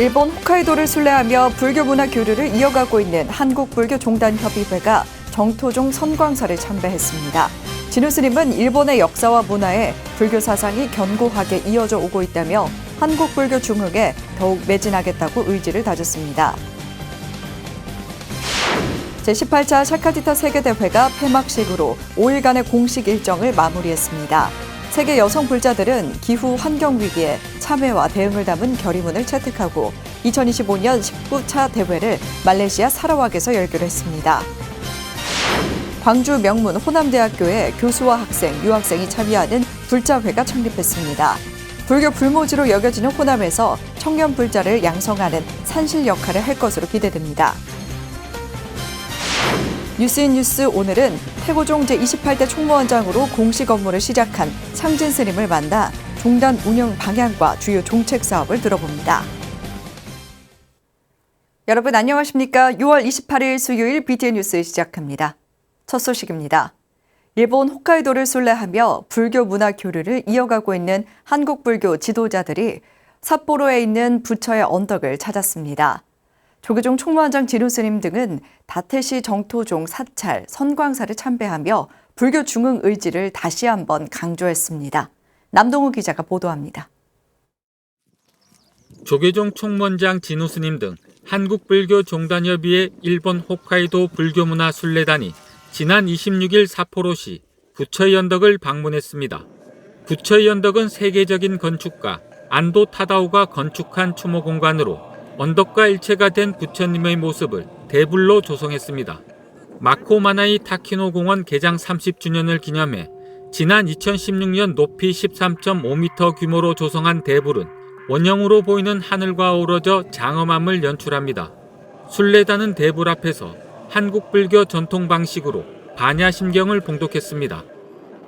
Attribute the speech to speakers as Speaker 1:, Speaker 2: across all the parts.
Speaker 1: 일본 홋카이도를 순례하며 불교 문화 교류를 이어가고 있는 한국불교종단협의회가 정토종 선광사를 참배했습니다. 진우 스님은 일본의 역사와 문화에 불교 사상이 견고하게 이어져 오고 있다며 한국불교 중흥에 더욱 매진하겠다고 의지를 다졌습니다. 제18차 샤카티타 세계대회가 폐막식으로 5일간의 공식 일정을 마무리했습니다. 세계 여성 불자들은 기후 환경 위기에 참여와 대응을 담은 결의문을 채택하고 2025년 19차 대회를 말레이시아 사라왁에서 열기로 했습니다. 광주 명문 호남대학교에 교수와 학생, 유학생이 참여하는 불자회가 창립했습니다. 불교 불모지로 여겨지는 호남에서 청년 불자를 양성하는 산실 역할을 할 것으로 기대됩니다. 뉴스인 뉴스 오늘은 태고종 제28대 총무원장으로 공식 업무를 시작한 상진 스님을 만나 종단 운영 방향과 주요 정책 사업을 들어봅니다. 여러분 안녕하십니까? 6월 28일 수요일 BTN 뉴스 시작합니다. 첫 소식입니다. 일본 홋카이도를 순례하며 불교 문화 교류를 이어가고 있는 한국 불교 지도자들이 삿포로에 있는 부처의 언덕을 찾았습니다. 조계종 총무원장 진우 스님 등은 다태시 정토종 사찰 선광사를 참배하며 불교 중흥 의지를 다시 한번 강조했습니다. 남동우 기자가 보도합니다.
Speaker 2: 조계종 총무원장 진우 스님 등 한국불교종단협의회 일본 홋카이도 불교문화 순례단이 지난 26일 사포로시 부처의 언덕을 방문했습니다. 부처의 언덕은 세계적인 건축가 안도 타다오가 건축한 추모 공간으로 언덕과 일체가 된 부처님의 모습을 대불로 조성했습니다. 마코마나이 타키노 공원 개장 30주년을 기념해 지난 2016년 높이 13.5m 규모로 조성한 대불은 원형으로 보이는 하늘과 어우러져 장엄함을 연출합니다. 순례단은 대불 앞에서 한국 불교 전통 방식으로 반야심경을 봉독했습니다.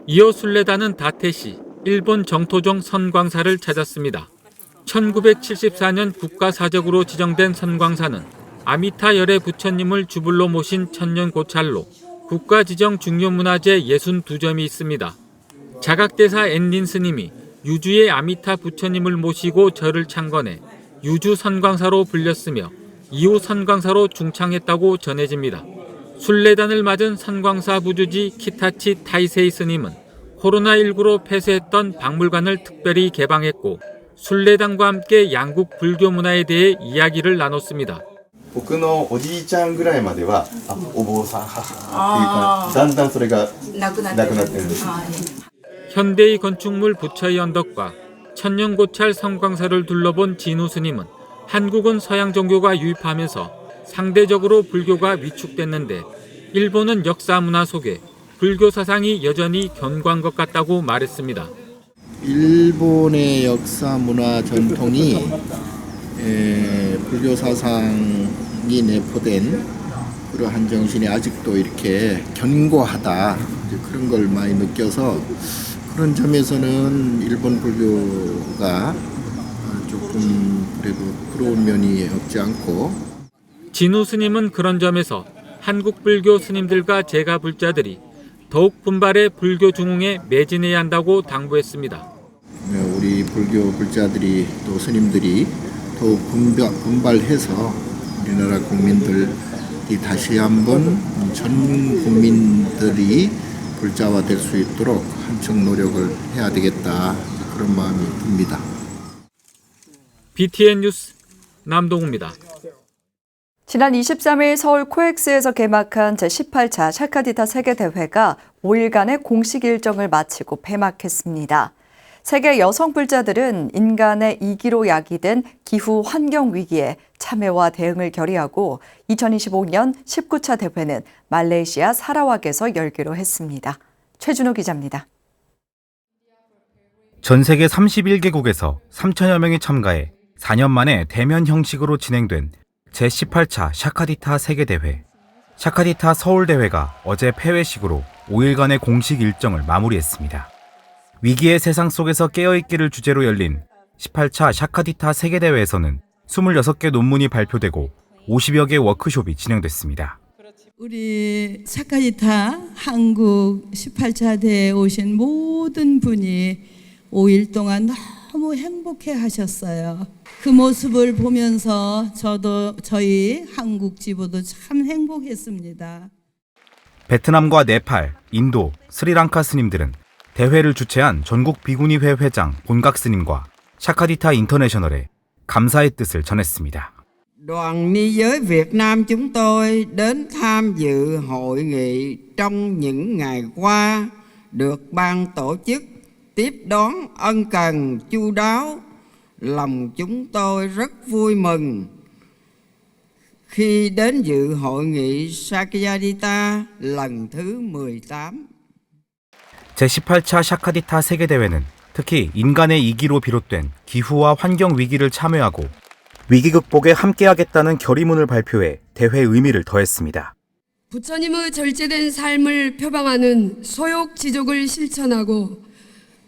Speaker 2: 이어 순례단은 다태시 일본 정토종 선광사를 찾았습니다. 1974년 국가사적으로 지정된 선광사는 아미타 열의 부처님을 주불로 모신 천년 고찰로 국가 지정 중요문화재 62점이 있습니다. 자각대사 엔린 스님이 유주의 아미타 부처님을 모시고 절을 창건해 유주 선광사로 불렸으며 이후 선광사로 중창했다고 전해집니다. 순례단을 맞은 선광사 부주지 키타치 타이세이 스님은 코로나19로 폐쇄했던 박물관을 특별히 개방했고 순례단과 함께 양국 불교 문화에 대해 이야기를 나눴습니다.
Speaker 3: 僕のおじいちゃんぐらいまではあお坊さん母っていうかだんだんそれが
Speaker 4: なくなって
Speaker 3: なくなってるんです
Speaker 4: 아, 예.
Speaker 2: 현대의 건축물 부처의 언덕과 천년고찰 성광사를 둘러본 진우 스님은 한국은 서양 종교가 유입하면서 상대적으로 불교가 위축됐는데 일본은 역사 문화 속에 불교 사상이 여전히 견고한 것 같다고 말했습니다.
Speaker 5: 일본의 역사 문화 전통이 에, 불교 사상이 내포된 그러한 정신이 아직도 이렇게 견고하다 그런 걸 많이 느껴서 그런 점에서는 일본 불교가 조금 그래도 부러운 면이 없지 않고
Speaker 2: 진우 스님은 그런 점에서 한국 불교 스님들과 제가 불자들이 더욱 분발해 불교 중흥에 매진해야 한다고 당부했습니다.
Speaker 5: 불교 불자들이 또 스님들이 더욱 분발, 분발 해서 우리나라 국민들이 다시 한번 전 국민들이 불자화 될 수 있도록 한층 노력을 해야 되겠다 그런 마음이 듭니다.
Speaker 2: BTN 뉴스 남동우입니다.
Speaker 1: 지난 23일 서울 코엑스에서 개막한 제18차 샤카디타 세계대회가 5일간의 공식 일정을 마치고 폐막했습니다. 세계 여성 불자들은 인간의 이기로 야기된 기후 환경 위기에 참여와 대응을 결의하고 2025년 19차 대회는 말레이시아 사라왁에서 열기로 했습니다. 최준호 기자입니다.
Speaker 6: 전 세계 31개국에서 3천여 명이 참가해 4년 만에 대면 형식으로 진행된 제18차 샤카디타 세계대회. 샤카디타 서울대회가 어제 폐회식으로 5일간의 공식 일정을 마무리했습니다. 위기의 세상 속에서 깨어있기를 주제로 열린 18차 샤카디타 세계대회에서는 26개 논문이 발표되고 50여 개 워크숍이 진행됐습니다.
Speaker 4: 우리 사카지타 한국 18차 대회에 오신 모든 분이 5일 동안 너무 행복해 하셨어요. 그 모습을 보면서 저도 저희 한국 지부도 참 행복했습니다.
Speaker 6: 베트남과 네팔, 인도, 스리랑카 스님들은 대회를 주최한 전국 비구니회 회장 본각 스님과 샤카디타 인터내셔널에 감사의 뜻을 전했습니다.
Speaker 7: Đoàn ni giới Việt Nam chúng tôi đến tham dự hội nghị trong những ngày qua được ban tổ chức tiếp đón ân cần chu đáo lòng chúng tôi rất vui mừng khi đến dự hội nghị Sakyadita lần thứ 18.
Speaker 6: 제18차 샤카디타 세계대회는 특히 인간의 이기로 비롯된 기후와 환경 위기를 참여하고 위기 극복에 함께하겠다는 결의문을 발표해 대회 의미를 더했습니다.
Speaker 8: 부처님의 절제된 삶을 표방하는 소욕 지족을 실천하고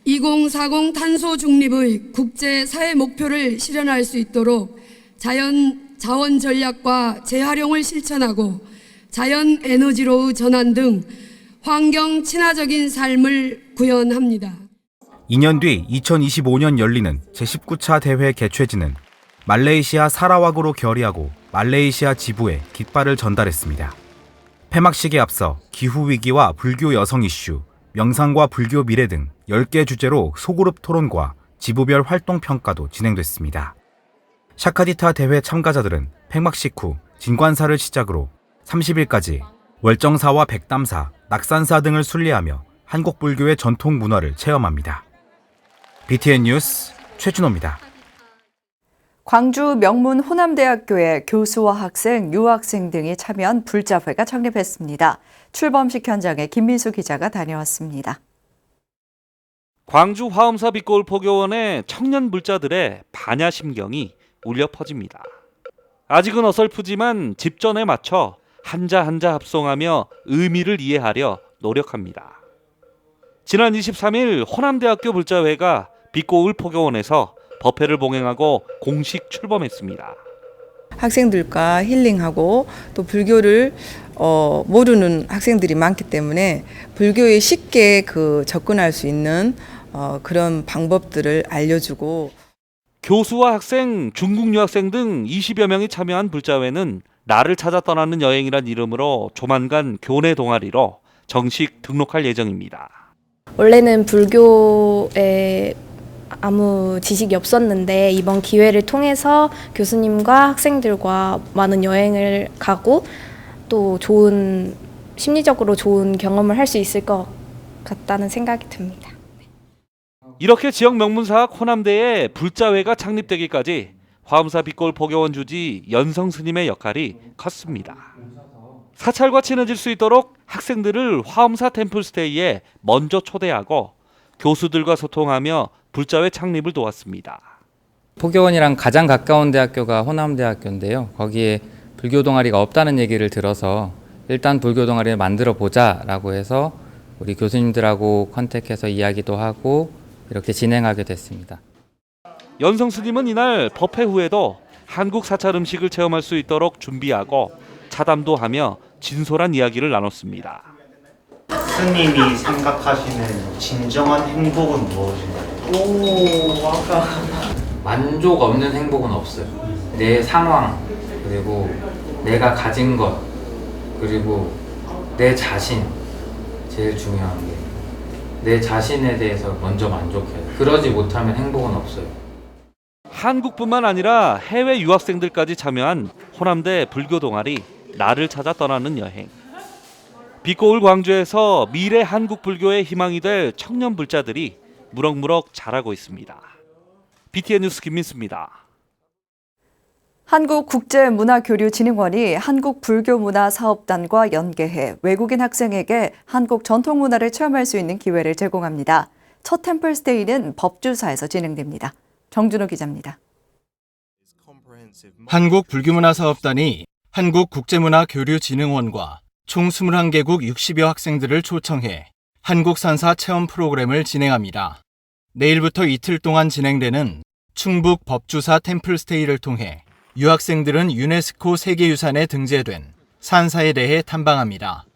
Speaker 8: 2040 탄소 중립의 국제 사회 목표를 실현할 수 있도록 자연 자원 전략과 재활용을 실천하고 자연 에너지로의 전환 등 환경 친화적인 삶을 구현합니다.
Speaker 6: 2년 뒤 2025년 열리는 제19차 대회 개최지는 말레이시아 사라왁으로 결의하고 말레이시아 지부에 깃발을 전달했습니다. 폐막식에 앞서 기후위기와 불교 여성 이슈, 명상과 불교 미래 등 10개 주제로 소그룹 토론과 지부별 활동 평가도 진행됐습니다. 샤카디타 대회 참가자들은 폐막식 후 진관사를 시작으로 30일까지 월정사와 백담사, 낙산사 등을 순례하며 한국 불교의 전통 문화를 체험합니다. BTN 뉴스 최준호입니다.
Speaker 1: 광주 명문 호남대학교에 교수와 학생, 유학생 등이 참여한 불자회가 창립했습니다. 출범식 현장에 김민수 기자가 다녀왔습니다.
Speaker 9: 광주 화엄사 빛골 포교원의 청년 불자들의 반야 심경이 울려 퍼집니다. 아직은 어설프지만 집전에 맞춰 한자 한자 합송하며 의미를 이해하려 노력합니다. 지난 23일 호남대학교 불자회가 빛고을 포교원에서 법회를 봉행하고 공식 출범했습니다.
Speaker 10: 학생들과 힐링하고 또 불교를 어, 모르는 학생들이 많기 때문에 불교에 쉽게 그 접근할 수 있는 어, 그런 방법들을 알려주고
Speaker 9: 교수와 학생, 중국 유학생 등 20여 명이 참여한 불자회는 나를 찾아 떠나는 여행이란 이름으로 조만간 교내 동아리로 정식 등록할 예정입니다.
Speaker 11: 원래는 불교에 아무 지식이 없었는데 이번 기회를 통해서 교수님과 학생들과 많은 여행을 가고 또 좋은 심리적으로 좋은 경험을 할 수 있을 것 같다는 생각이 듭니다.
Speaker 9: 이렇게 지역 명문사학 호남대에 불자회가 창립되기까지 화엄사 빛골 포교원 주지 연성 스님의 역할이 컸습니다. 사찰과 친해질 수 있도록 학생들을 화엄사 템플스테이에 먼저 초대하고 교수들과 소통하며 불자회 창립을 도왔습니다.
Speaker 12: 포교원이랑 가장 가까운 대학교가 호남대학교인데요. 거기에 불교 동아리가 없다는 얘기를 들어서 일단 불교 동아리를 만들어 보자라고 해서 우리 교수님들하고 컨택해서 이야기도 하고 이렇게 진행하게 됐습니다.
Speaker 9: 연성 스님은 이날 법회 후에도 한국 사찰 음식을 체험할 수 있도록 준비하고 차담도 하며 진솔한 이야기를 나눴습니다.
Speaker 13: 스님이 생각하시는 진정한 행복은 무엇인가요?
Speaker 12: 오, 아까 만족 없는 행복은 없어요. 내 상황 그리고 내가 가진 것 그리고 내 자신 제일 중요한 게 내 자신에 대해서 먼저 만족해요. 그러지 못하면 행복은 없어요.
Speaker 9: 한국뿐만 아니라 해외 유학생들까지 참여한 호남대 불교 동아리 나를 찾아 떠나는 여행. 빛고울 광주에서 미래 한국 불교의 희망이 될 청년 불자들이 무럭무럭 자라고 있습니다. BTN 뉴스 김민수입니다.
Speaker 1: 한국국제문화교류진흥원이 한국불교문화사업단과 연계해 외국인 학생에게 한국 전통문화를 체험할 수 있는 기회를 제공합니다. 첫 템플스테이는 법주사에서 진행됩니다. 정준호 기자입니다.
Speaker 14: 한국 불교문화사업단이 한국국제문화교류진흥원과 총 21개국 60여 학생들을 초청해 한국산사 체험 프로그램을 진행합니다. 내일부터 이틀 동안 진행되는 충북 법주사 템플스테이를 통해 유학생들은 유네스코 세계유산에 등재된 산사에 대해 탐방합니다.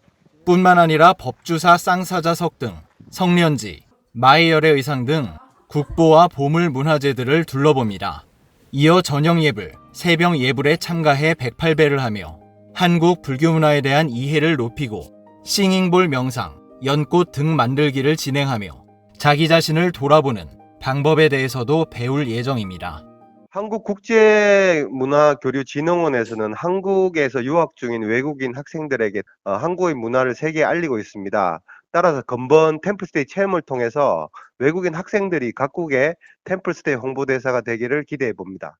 Speaker 14: 뿐만 아니라 법주사 쌍사자석 등 성련지, 마이열의 의상 등 국보와 보물 문화재들을 둘러봅니다. 이어 저녁 예불, 새병 예불에 참가해 108배를 하며 한국 불교 문화에 대한 이해를 높이고 싱잉볼 명상, 연꽃 등 만들기를 진행하며 자기 자신을 돌아보는 방법에 대해서도 배울 예정입니다.
Speaker 15: 한국국제문화교류진흥원에서는 한국에서 유학 중인 외국인 학생들에게 어, 한국의 문화를 세계에 알리고 있습니다. 따라서 건번 템플스테이 체험을 통해서 외국인 학생들이 각국의 템플스테이 홍보대사가 되기를 기대해 봅니다.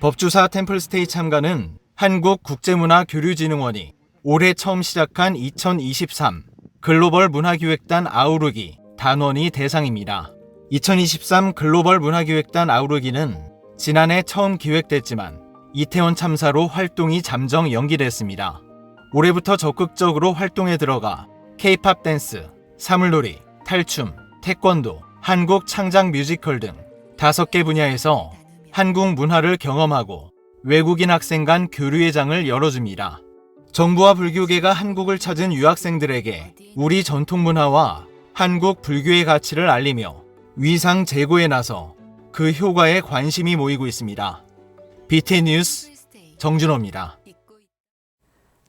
Speaker 14: 법주사 템플스테이 참가는 한국국제문화교류진흥원이 올해 처음 시작한 2023 글로벌 문화기획단 아우르기 단원이 대상입니다. 2023 글로벌 문화기획단 아우르기는 지난해 처음 기획됐지만 이태원 참사로 활동이 잠정 연기됐습니다. 올해부터 적극적으로 활동에 들어가 K-팝 댄스, 사물놀이, 탈춤, 태권도, 한국 창작 뮤지컬 등 다섯 개 분야에서 한국 문화를 경험하고 외국인 학생 간 교류의 장을 열어줍니다. 정부와 불교계가 한국을 찾은 유학생들에게 우리 전통 문화와 한국 불교의 가치를 알리며 위상 제고에 나서 그 효과에 관심이 모이고 있습니다. BT 뉴스 정준호입니다.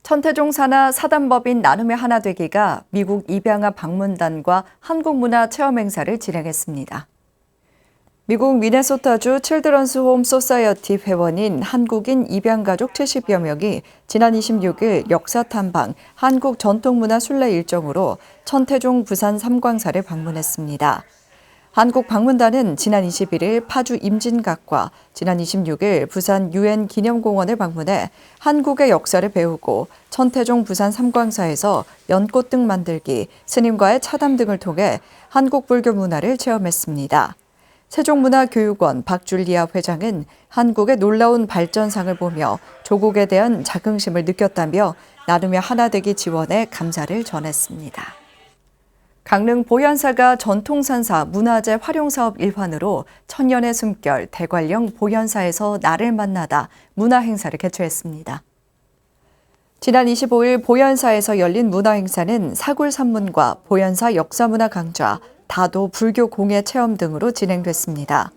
Speaker 1: 천태종 산하 사단법인 나눔의 하나 되기가 미국 입양아 방문단과 한국문화 체험 행사를 진행했습니다. 미국 미네소타주 칠드런스 홈 소사이어티 회원인 한국인 입양가족 70여 명이 지난 26일 역사 탐방 한국 전통문화 순례 일정으로 천태종 부산 삼광사를 방문했습니다. 한국 방문단은 지난 21일 파주 임진각과 지난 26일 부산 유엔 기념공원을 방문해 한국의 역사를 배우고 천태종 부산 삼광사에서 연꽃 등 만들기, 스님과의 차담 등을 통해 한국 불교 문화를 체험했습니다. 세종문화교육원 박줄리아 회장은 한국의 놀라운 발전상을 보며 조국에 대한 자긍심을 느꼈다며 나눔의 하나 되기 지원에 감사를 전했습니다. 강릉 보현사가 전통산사 문화재 활용사업 일환으로 천년의 숨결 대관령 보현사에서 나를 만나다 문화행사를 개최했습니다. 지난 25일 보현사에서 열린 문화행사는 사굴 산문과 보현사 역사문화 강좌, 다도 불교 공예 체험 등으로 진행됐습니다.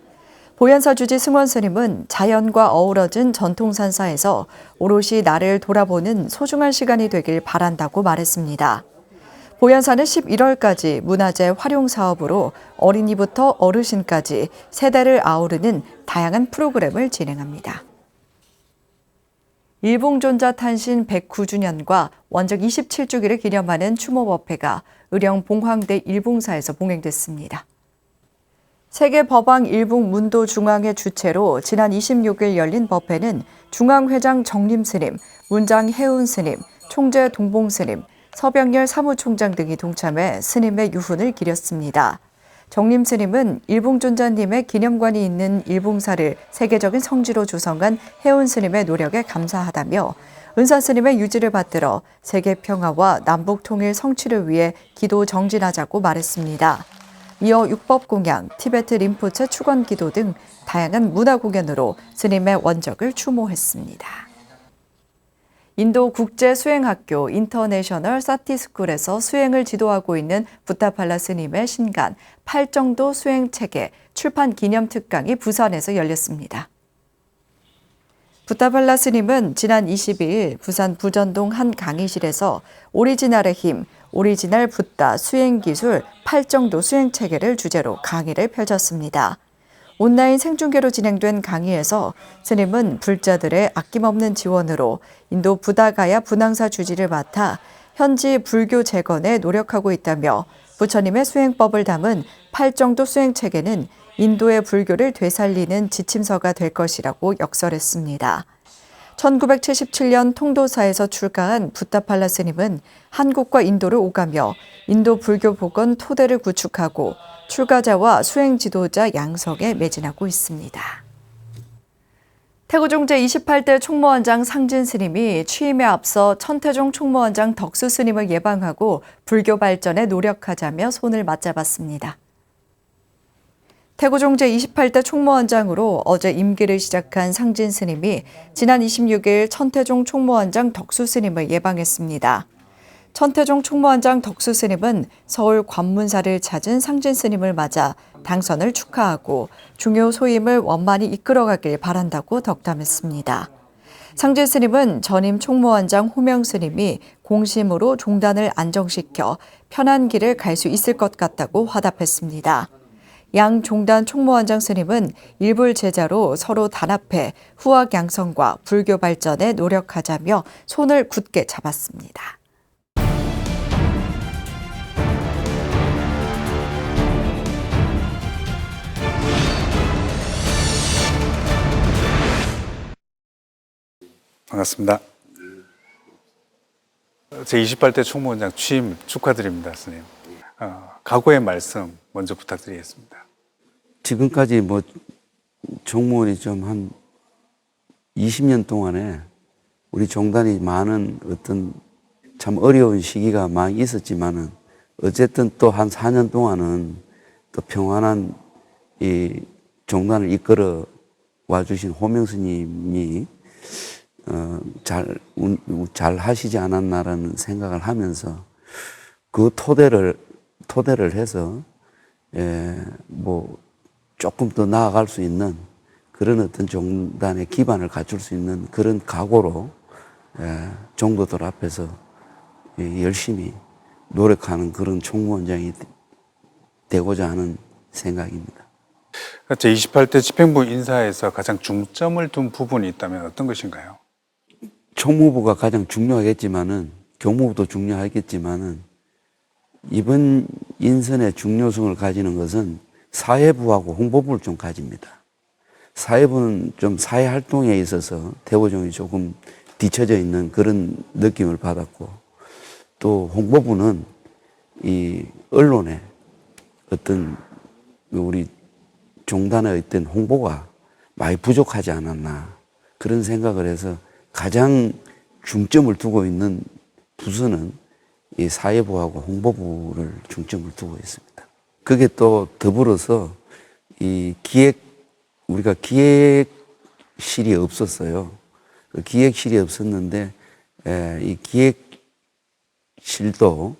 Speaker 1: 보현사 주지 승원 스님은 자연과 어우러진 전통산사에서 오롯이 나를 돌아보는 소중한 시간이 되길 바란다고 말했습니다. 보현사는 11월까지 문화재 활용 사업으로 어린이부터 어르신까지 세대를 아우르는 다양한 프로그램을 진행합니다. 일봉존자 탄신 109주년과 원적 27주기를 기념하는 추모법회가 의령 봉황대 일봉사에서 봉행됐습니다. 세계 법왕 일봉 문도 중앙회 주최로 지난 26일 열린 법회는 중앙회장 정림 스님, 문장 해운 스님, 총재 동봉 스님, 서병열 사무총장 등이 동참해 스님의 유훈을 기렸습니다. 정림 스님은 일봉존자님의 기념관이 있는 일봉사를 세계적인 성지로 조성한 해운 스님의 노력에 감사하다며 은사 스님의 유지를 받들어 세계 평화와 남북 통일 성취를 위해 기도 정진하자고 말했습니다. 이어 육법 공양, 티베트 림포체 축원 기도 등 다양한 문화 공연으로 스님의 원적을 추모했습니다. 인도 국제 수행학교 인터내셔널 사티스쿨에서 수행을 지도하고 있는 부타팔라 스님의 신간 팔정도 수행 체계 출판 기념 특강이 부산에서 열렸습니다. 부타팔라 스님은 지난 22일 부산 부전동 한 강의실에서 오리지널의 힘, 오리지널 붓다 수행 기술 팔정도 수행 체계를 주제로 강의를 펼쳤습니다. 온라인 생중계로 진행된 강의에서 스님은 불자들의 아낌없는 지원으로 인도 부다가야 분황사 주지를 맡아 현지 불교 재건에 노력하고 있다며 부처님의 수행법을 담은 팔정도 수행 체계는 인도의 불교를 되살리는 지침서가 될 것이라고 역설했습니다. 1977년 통도사에서 출가한 부타팔라 스님은 한국과 인도를 오가며 인도 불교 복원 토대를 구축하고 출가자와 수행 지도자 양성에 매진하고 있습니다. 태고종 제28대 총무원장 상진 스님이 취임에 앞서 천태종 총무원장 덕수 스님을 예방하고 불교 발전에 노력하자며 손을 맞잡았습니다. 태고종 제28대 총무원장으로 어제 임기를 시작한 상진 스님이 지난 26일 천태종 총무원장 덕수 스님을 예방했습니다. 천태종 총무원장 덕수 스님은 서울 관문사를 찾은 상진 스님을 맞아 당선을 축하하고 중요 소임을 원만히 이끌어가길 바란다고 덕담했습니다. 상진 스님은 전임 총무원장 호명 스님이 공심으로 종단을 안정시켜 편한 길을 갈 수 있을 것 같다고 화답했습니다. 양 종단 총무원장 스님은 일불 제자로 서로 단합해 후학 양성과 불교 발전에 노력하자며 손을 굳게 잡았습니다.
Speaker 16: 반갑습니다. 제 28대 총무원장 취임 축하드립니다, 스님. 어, 각오의 말씀 먼저 부탁드리겠습니다.
Speaker 17: 지금까지 뭐 종무원이 좀 한 20년 동안에 우리 종단이 많은 어떤 참 어려운 시기가 많이 있었지만은 어쨌든 또 한 4년 동안은 또 평안한 이 종단을 이끌어 와주신 호명 스님이 어, 잘, 운- 잘 하시지 않았나라는 생각을 하면서 그 토대를, 토대를 해서, 예, 뭐, 조금 더 나아갈 수 있는 그런 어떤 종단의 기반을 갖출 수 있는 그런 각오로, 예, 종도들 앞에서 예, 열심히 노력하는 그런 총무원장이 되고자 하는 생각입니다.
Speaker 16: 제 28대 집행부 인사에서 가장 중점을 둔 부분이 있다면 어떤 것인가요?
Speaker 17: 총무부가 가장 중요하겠지만은 교무부도 중요하겠지만은 이번 인선의 중요성을 가지는 것은 사회부하고 홍보부를 좀 가집니다. 사회부는 좀 사회 활동에 있어서 대보종이 조금 뒤처져 있는 그런 느낌을 받았고 또 홍보부는 이 언론에 어떤 우리 종단의 어떤 홍보가 많이 부족하지 않았나 그런 생각을 해서 가장 중점을 두고 있는 부서는 이 사회부하고 홍보부를 중점을 두고 있습니다. 그게 또 더불어서 이 기획 우리가 기획실이 없었어요. 그 기획실이 없었는데 에, 이 기획실도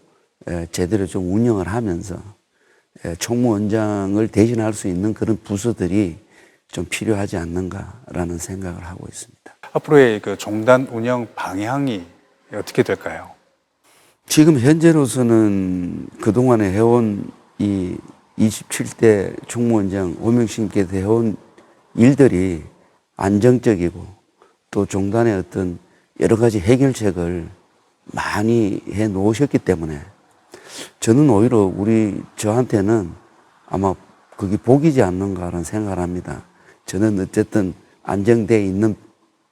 Speaker 17: 에, 제대로 좀 운영을 하면서 에, 총무원장을 대신할 수 있는 그런 부서들이 좀 필요하지 않는가라는 생각을 하고 있습니다.
Speaker 16: 앞으로의 그 종단 운영 방향이 어떻게 될까요?
Speaker 17: 지금 현재로서는 그동안에 해온 이 27대 총무원장 오명신께서 해온 일들이 안정적이고 또 종단의 어떤 여러 가지 해결책을 많이 해 놓으셨기 때문에 저는 오히려 우리 저한테는 아마 그게 복이지 않는가라는 생각을 합니다. 저는 어쨌든 안정되어 있는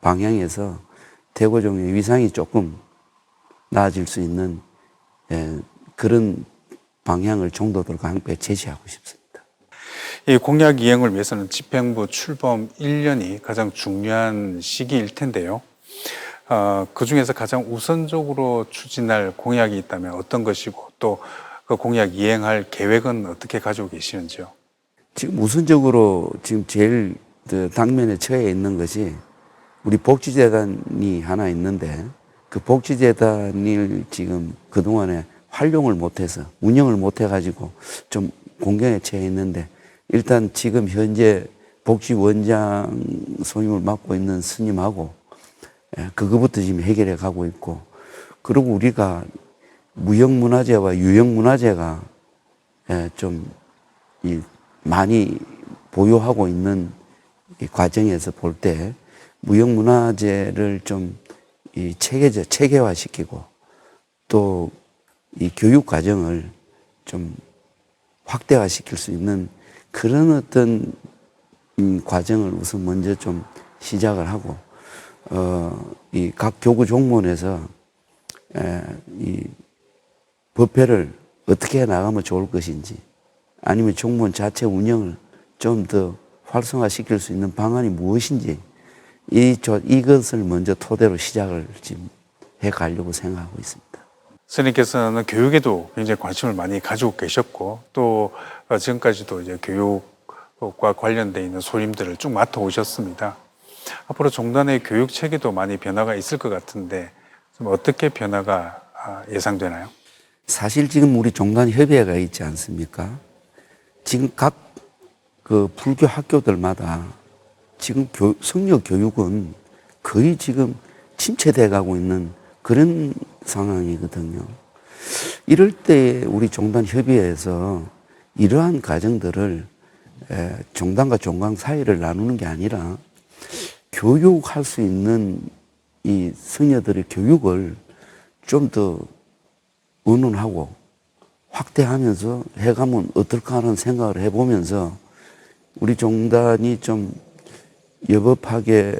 Speaker 17: 방향에서 대고종의 위상이 조금 나아질 수 있는 예, 그런 방향을 종도들과 함께 제시하고 싶습니다.
Speaker 16: 이 공약 이행을 위해서는 집행부 출범 1년이 가장 중요한 시기일 텐데요. 어, 그 중에서 가장 우선적으로 추진할 공약이 있다면 어떤 것이고 또 그 공약 이행할 계획은 어떻게 가지고 계시는지요?
Speaker 17: 지금 우선적으로 지금 제일 그 당면에 처해 있는 것이 우리 복지재단이 하나 있는데 그 복지재단을 지금 그동안에 활용을 못해서 운영을 못해가지고 좀 공경에 처해 있는데 일단 지금 현재 복지원장 소임을 맡고 있는 스님하고 예, 그거부터 지금 해결해 가고 있고 그리고 우리가 무형문화재와 유형문화재가 예, 좀이 많이 보유하고 있는 이 과정에서 볼 때 무형문화재를 좀 이 체계적 체계화시키고 또 이 교육 과정을 좀 확대화시킬 수 있는 그런 어떤 음, 과정을 우선 먼저 좀 시작을 하고 어, 이 각 교구 종문에서 에, 이 법회를 어떻게 해 나가면 좋을 것인지 아니면 종문 자체 운영을 좀 더 활성화시킬 수 있는 방안이 무엇인지 이, 저, 이것을 먼저 토대로 시작을 지금 해 가려고 생각하고 있습니다.
Speaker 16: 스님께서는 교육에도 굉장히 관심을 많이 가지고 계셨고 또 어, 지금까지도 이제 교육과 관련돼 있는 소임들을 쭉 맡아 오셨습니다. 앞으로 종단의 교육 체계도 많이 변화가 있을 것 같은데 좀 어떻게 변화가 아, 예상되나요?
Speaker 17: 사실 지금 우리 종단 협의회가 있지 않습니까? 지금 각 그 불교 학교들마다 지금 교, 성려 교육은 거의 지금 침체돼 가고 있는 그런 상황이거든요. 이럴 때 우리 종단 협의회에서 이러한 과정들을 에, 종단과 종강 사이를 나누는 게 아니라 교육할 수 있는 이 성녀들의 교육을 좀 더 의논하고 확대하면서 해가면 어떨까 하는 생각을 해보면서 우리 종단이 좀 여법하게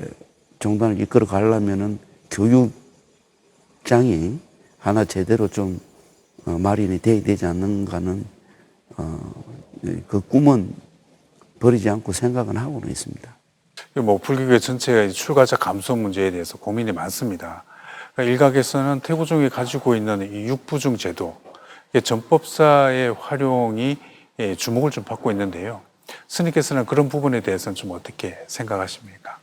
Speaker 17: 종단을 이끌어 가려면은 교육장이 하나 제대로 좀 어, 마련이 돼야 되지 않는가는 어, 그 꿈은 버리지 않고 생각은 하고는 있습니다.
Speaker 16: 뭐 불교계 전체가 이 출가자 감소 문제에 대해서 고민이 많습니다. 그러니까 일각에서는 태고종이 가지고 있는 이 육부중 제도, 전법사의 활용이 예, 주목을 좀 받고 있는데요. 스님께서는 그런 부분에 대해서는 좀 어떻게 생각하십니까?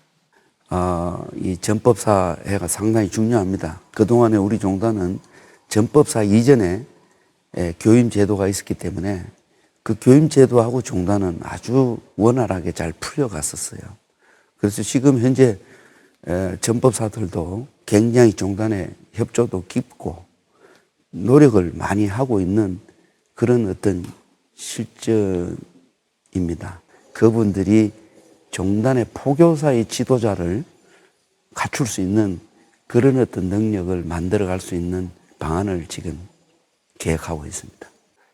Speaker 17: 어, 이 전법사회가 상당히 중요합니다. 그동안에 우리 종단은 전법사 이전에 에, 교임 제도가 있었기 때문에 그 교임 제도하고 종단은 아주 원활하게 잘 풀려갔었어요. 그래서 지금 현재 에, 전법사들도 굉장히 종단의 협조도 깊고 노력을 많이 하고 있는 그런 어떤 실정 입니다. 그분들이 종단의 포교사의 지도자를 갖출 수 있는 그런 어떤 능력을 만들어 갈 수 있는 방안을 지금 계획하고 있습니다.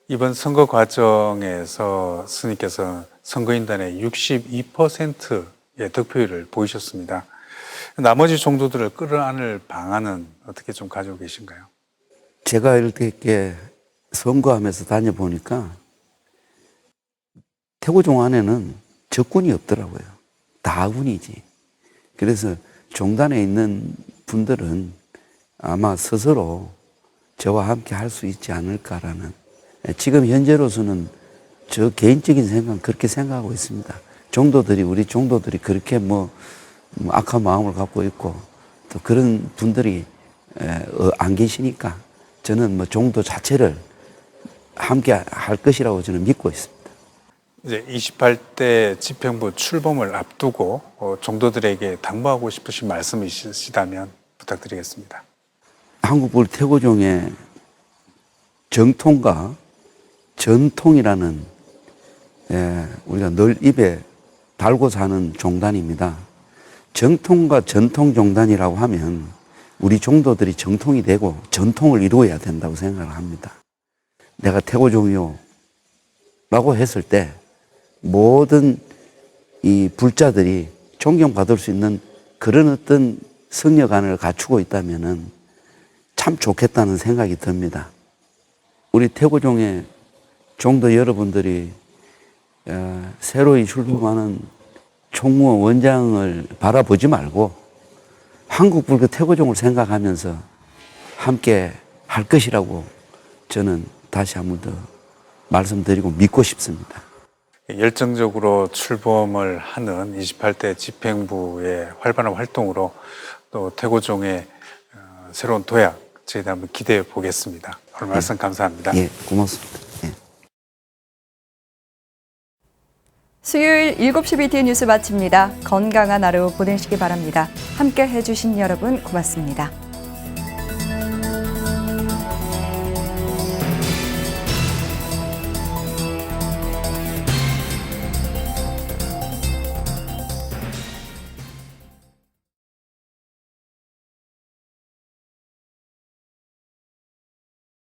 Speaker 16: 이번 선거 과정에서 스님께서 선거인단의 62%의 득표율을 보이셨습니다. 나머지 정도들을 끌어안을 방안은 어떻게 좀 가지고 계신가요?
Speaker 17: 제가 이렇게 선거하면서 다녀보니까 태고종 안에는 적군이 없더라고요. 다군이지. 그래서 종단에 있는 분들은 아마 스스로 저와 함께 할 수 있지 않을까라는 지금 현재로서는 저 개인적인 생각은 그렇게 생각하고 있습니다. 종도들이 우리 종도들이 그렇게 뭐, 뭐 악한 마음을 갖고 있고 또 그런 분들이 에, 어, 안 계시니까 저는 뭐 종도 자체를 함께 할 것이라고 저는 믿고 있습니다.
Speaker 16: 이제 28대 집행부 출범을 앞두고 어, 종도들에게 당부하고 싶으신 말씀이 있으시다면 부탁드리겠습니다.
Speaker 17: 한국불 태고종의 정통과 전통이라는 예, 우리가 늘 입에 달고 사는 종단입니다. 정통과 전통 종단이라고 하면 우리 종도들이 정통이 되고 전통을 이루어야 된다고 생각을 합니다. 내가 태고종이요 라고 했을 때 모든 이 불자들이 존경받을 수 있는 그런 어떤 성녀관을 갖추고 있다면은 참 좋겠다는 생각이 듭니다. 우리 태고종의 종도 여러분들이 어, 새로이 출범하는 총무원 원장을 바라보지 말고 한국 불교 태고종을 생각하면서 함께 할 것이라고 저는 다시 한 번 더 말씀드리고 믿고 싶습니다.
Speaker 16: 열정적으로 출범을 하는 28대 집행부의 활발한 활동으로 또 태고종의 어, 새로운 도약 저희도 한번 기대해 보겠습니다. 오늘 말씀 감사합니다.
Speaker 17: 예, 고맙습니다.
Speaker 1: 수요일 7시 BTN 뉴스 마칩니다. 건강한 하루 보내시기 바랍니다. 함께 해주신 여러분 고맙습니다.